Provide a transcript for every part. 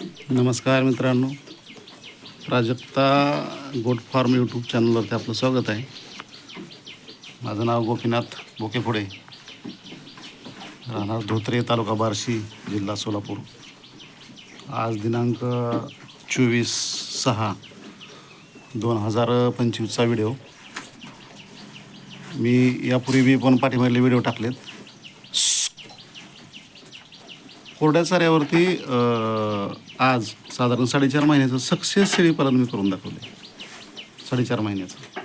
नमस्कार मित्रांनो. Prajakta goat farm YouTube चॅनलवरती आपलं स्वागत आहे. माझं नाव गोपीनाथ बोकेपुडे राहणार धोत्रे तालुका बार्शी जिल्हा सोलापूर. आज दिनांक चोवीस सहा दोन हजार पंचवीसचा व्हिडिओ. मी यापूर्वी बी पण पाठीमागले व्हिडिओ टाकलेत. कोरड्या चाऱ्यावरती आज साधारण साडेचार महिन्याचं सक्सेस शेळीपालन मी करून दाखवले साडेचार महिन्याचं.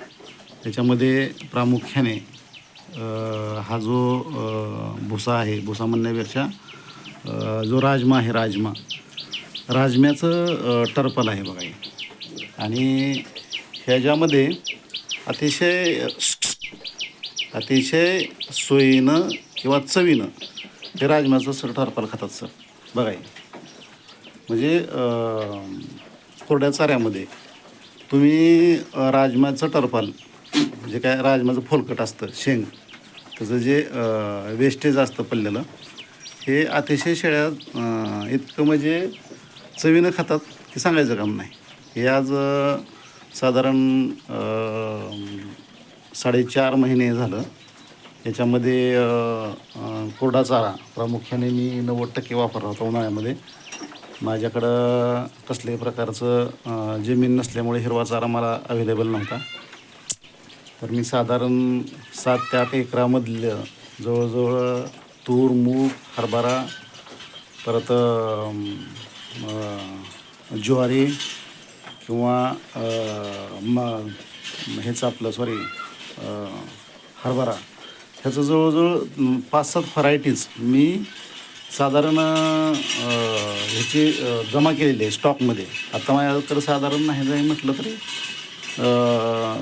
त्याच्यामध्ये प्रामुख्याने हा जो भुसा आहे भुसा म्हणण्यापेक्षा जो राजमा आहे राजमा. राजम्याचं टर्पल आहे बघा हे. आणि ह्याच्यामध्ये अतिशय अतिशय सोयीनं किंवा चवीनं हे राजमाचं सर टरपाल खातात सर. बघाय म्हणजे कोरड्या चाऱ्यामध्ये तुम्ही राजमाचं टरपाल जे काय राजमाचं फोलकट असतं शेंग त्याचं जे वेस्टेज असतं पडलेलं हे अतिशय शेळ्या इतकं म्हणजे चवीनं खातात की सांगायचं काम नाही. हे आज साधारण साडेचार महिने झालं. याच्यामध्ये कोरडा चारा प्रामुख्याने मी नव्वद टक्के वापरला होता उन्हाळ्यामध्ये. माझ्याकडं कसल्याही प्रकारचं जमीन नसल्यामुळे हिरवा चारा मला अवेलेबल नव्हता. तर मी साधारण सात ते आठ एकरामधलं जवळजवळ तूर मूग हरभरा परत ज्वारी किंवा म हेच आपलं सॉरी हरभरा ह्याचं जवळजवळ पाच सात व्हरायटीज मी साधारण ह्याची जमा केलेली आहे स्टॉकमध्ये. आता माझ्याकडे साधारण नाही जाईल म्हटलं तरी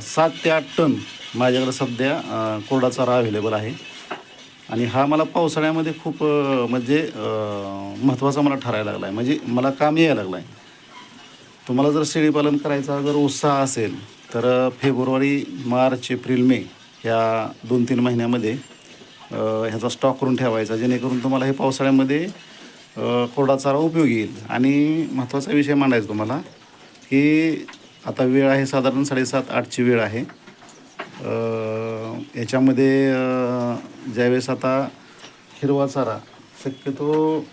सात ते आठ टन माझ्याकडे सध्या कोरडा चारा अवेलेबल आहे. आणि हा मला पावसाळ्यामध्ये खूप म्हणजे महत्त्वाचा मला ठरायला लागला आहे म्हणजे मला काम यायला लागलं आहे तुम्हाला जर शेळीपालन करायचा जर उत्साह असेल तर फेब्रुवारी मार्च एप्रिल मे ह्या दोन तीन महिन्यामध्ये ह्याचा स्टॉक करून ठेवायचा जेणेकरून तुम्हाला हे पावसाळ्यामध्ये कोरडा चारा उपयोग येईल. आणि महत्त्वाचा विषय मांडायचा तुम्हाला की आता वेळ आहे साधारण साडेसात आठची वेळ आहे. याच्यामध्ये ज्यावेळेस आता हिरवा चारा शक्यतो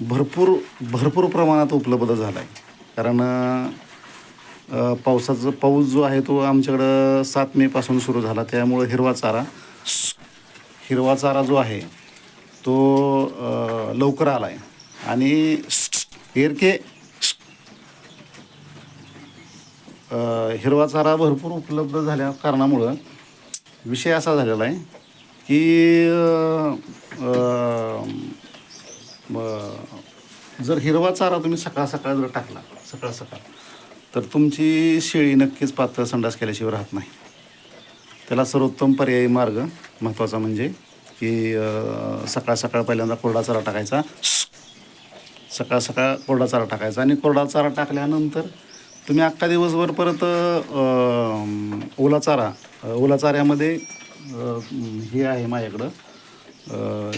भरपूर भरपूर प्रमाणात उपलब्ध झाला आहे कारण पावसाचा पाऊस जो आहे तो आमच्याकडं सात मेपासून सुरू झाला. त्यामुळं हिरवा चारा हिरवा चारा जो आहे तो लवकर आला आहे आणि एरके हिरवा चारा भरपूर उपलब्ध झाल्या कारणामुळं विषय असा झालेला आहे की जर हिरवा चारा तुम्ही सकाळ सकाळ जर टाकला सकाळ सकाळ तर तुमची शेळी नक्कीच पातळ संडास केल्याशिवाय राहत नाही. त्याला सर्वोत्तम पर्यायी मार्ग महत्त्वाचा म्हणजे की सकाळ सकाळ पहिल्यांदा कोरडा चारा टाकायचा. सकाळ सकाळ कोरडा चारा टाकायचा आणि कोरडा चारा टाकल्यानंतर तुम्ही अख्खा दिवसभर परत ओला चारा ओला चाऱ्यामध्ये हे आहे माझ्याकडं.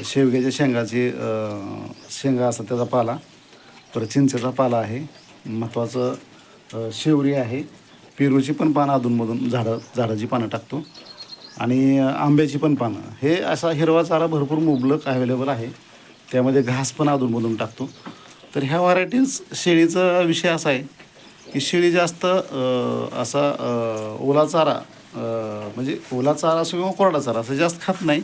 शेवग्याच्या शेंगाची शेंगा असतात त्याचा पाला. परत चिंचेचा पाला आहे. महत्त्वाचं शेवरी आहे. पेरूची पण पानं अधूनमधून झाडं झाडाची पानं टाकतो. आणि आंब्याची पण पानं. हे असा हिरवा चारा भरपूर मुबलक अवेलेबल आहे. त्यामध्ये घास पण अधूनमधून टाकतो. तर ह्या व्हरायटीज शेळीचा विषय असा आहे की शेळी जास्त असा ओला चारा म्हणजे ओला चारा असो किंवा कोरडा चारा असं जास्त खात नाही.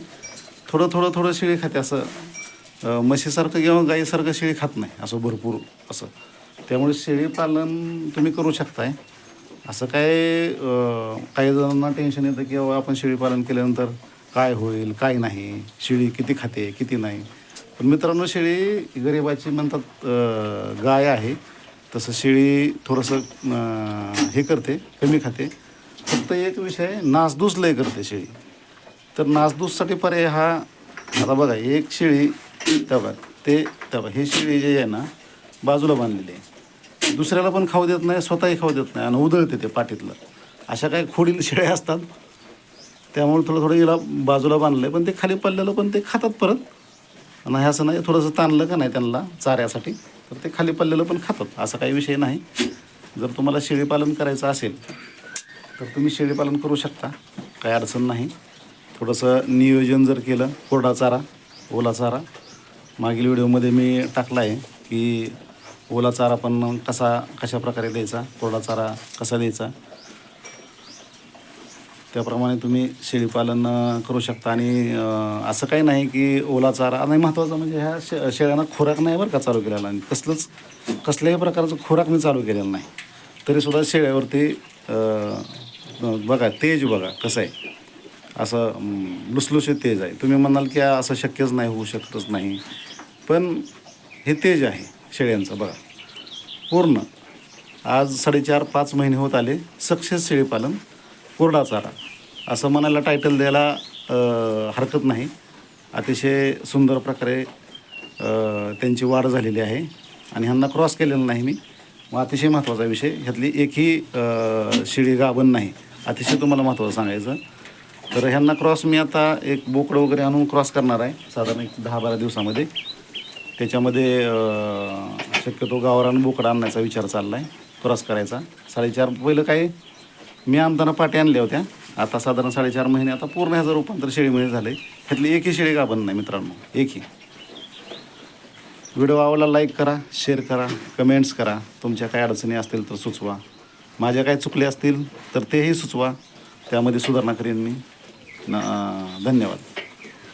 थोडं थोडं थोडं शेळी खाते असं म्हशीसारखं किंवा गाईसारखं शेळी खात नाही असं भरपूर असं. त्यामुळे शेळी पालन तुम्ही करू शकताय. असं काय काही जणांना टेन्शन येतं की बाबा आपण शेळी पालन केल्यानंतर काय होईल काय नाही? शेळी किती खाते किती नाही? पण मित्रांनो शेळी गरिबाची म्हणतात गाय आहे. तसं शेळी थोडंसं हे करते कमी खाते. फक्त एक विषय नासधूस लय करते शेळी. तर नासधूससाठी पर्याय हा आता बघा एक शेळी तेव्हा ते तेव्हा हे शेळी जे आहे ना बाजूला बांधलेली आहे. दुसऱ्याला पण खाऊ देत नाही स्वतःही खाऊ देत नाही आणि उधळते ते पाठीतलं. अशा काही खोडील शेळ्या असतात. त्यामुळे थोडं थोडं हिला बाजूला बांधलं आहे पण ते खाली पडलेलं पण ते खातात परत. आणि हे असं नाही थोडंसं ताणलं का नाही त्यांना चाऱ्यासाठी तर ते खाली पडलेलं पण खातात. असा काही विषय नाही. जर तुम्हाला शेळीपालन करायचं असेल तर तुम्ही शेळीपालन करू शकता. काही अडचण नाही. थोडंसं नियोजन जर केलं कोरडा चारा ओला चारा मागील व्हिडिओमध्ये मी टाकला आहे की ओला चारा पण कसा कशा प्रकारे द्यायचा कोरडा चारा कसा द्यायचा? त्याप्रमाणे तुम्ही शेळीपालन करू शकता. आणि असं काही नाही की ओला चारा आणि महत्त्वाचं म्हणजे ह्या शे शेळ्यांना खोराक नाही बरं का चालू केलेला. आणि कसलंच कसल्याही प्रकारचं खोराक मी चालू केलेला नाही. तरीसुद्धा शेळ्यावरती बघा तेज बघा कसं आहे. असं लुसलुसे तेज आहे. तुम्ही म्हणाल की असं शक्यच नाही होऊ शकतच नाही. पण हे तेज आहे. शेळ्यांचं बघा. पूर्ण. आज साडेचार पाच महिने होत आले. सक्सेस शेळीपालन. कोरडा चारा. असं म्हणायला टायटल द्यायला हरकत नाही. अतिशय सुंदर प्रकारे त्यांची वाढ झालेली आहे. आणि ह्यांना क्रॉस केलेलं नाही मी. मग अतिशय महत्त्वाचा विषय. ह्यातली एकही शेळी गाभण नाही. अतिशय तुम्हाला महत्त्वाचं सांगायचं. तर ह्यांना क्रॉस मी आता एक बोकडं वगैरे आणून क्रॉस करणार आहे. साधारण एक दहा बारा दिवसामध्ये. त्याच्यामध्ये शक्यतो गावरान बोकडा आणण्याचा विचार चालला आहे क्रॉस करायचा. साडेचार पहिलं काय मी आमदाना पाट्या आणल्या होत्या. आता साधारण साडेचार महिने आता पूर्ण ह्याचं रूपांतर शेळीमध्ये झालं आहे ह्यातली एकही शेळी गाभण नाही मित्रांनो एकही. व्हिडिओ आवडला लाईक करा शेअर करा कमेंट्स करा. तुमच्या काय अडचणी असतील तर सुचवा. माझ्या काय चुकले असतील तर तेही सुचवा. त्यामध्ये सुधारणा करेन मी. धन्यवाद.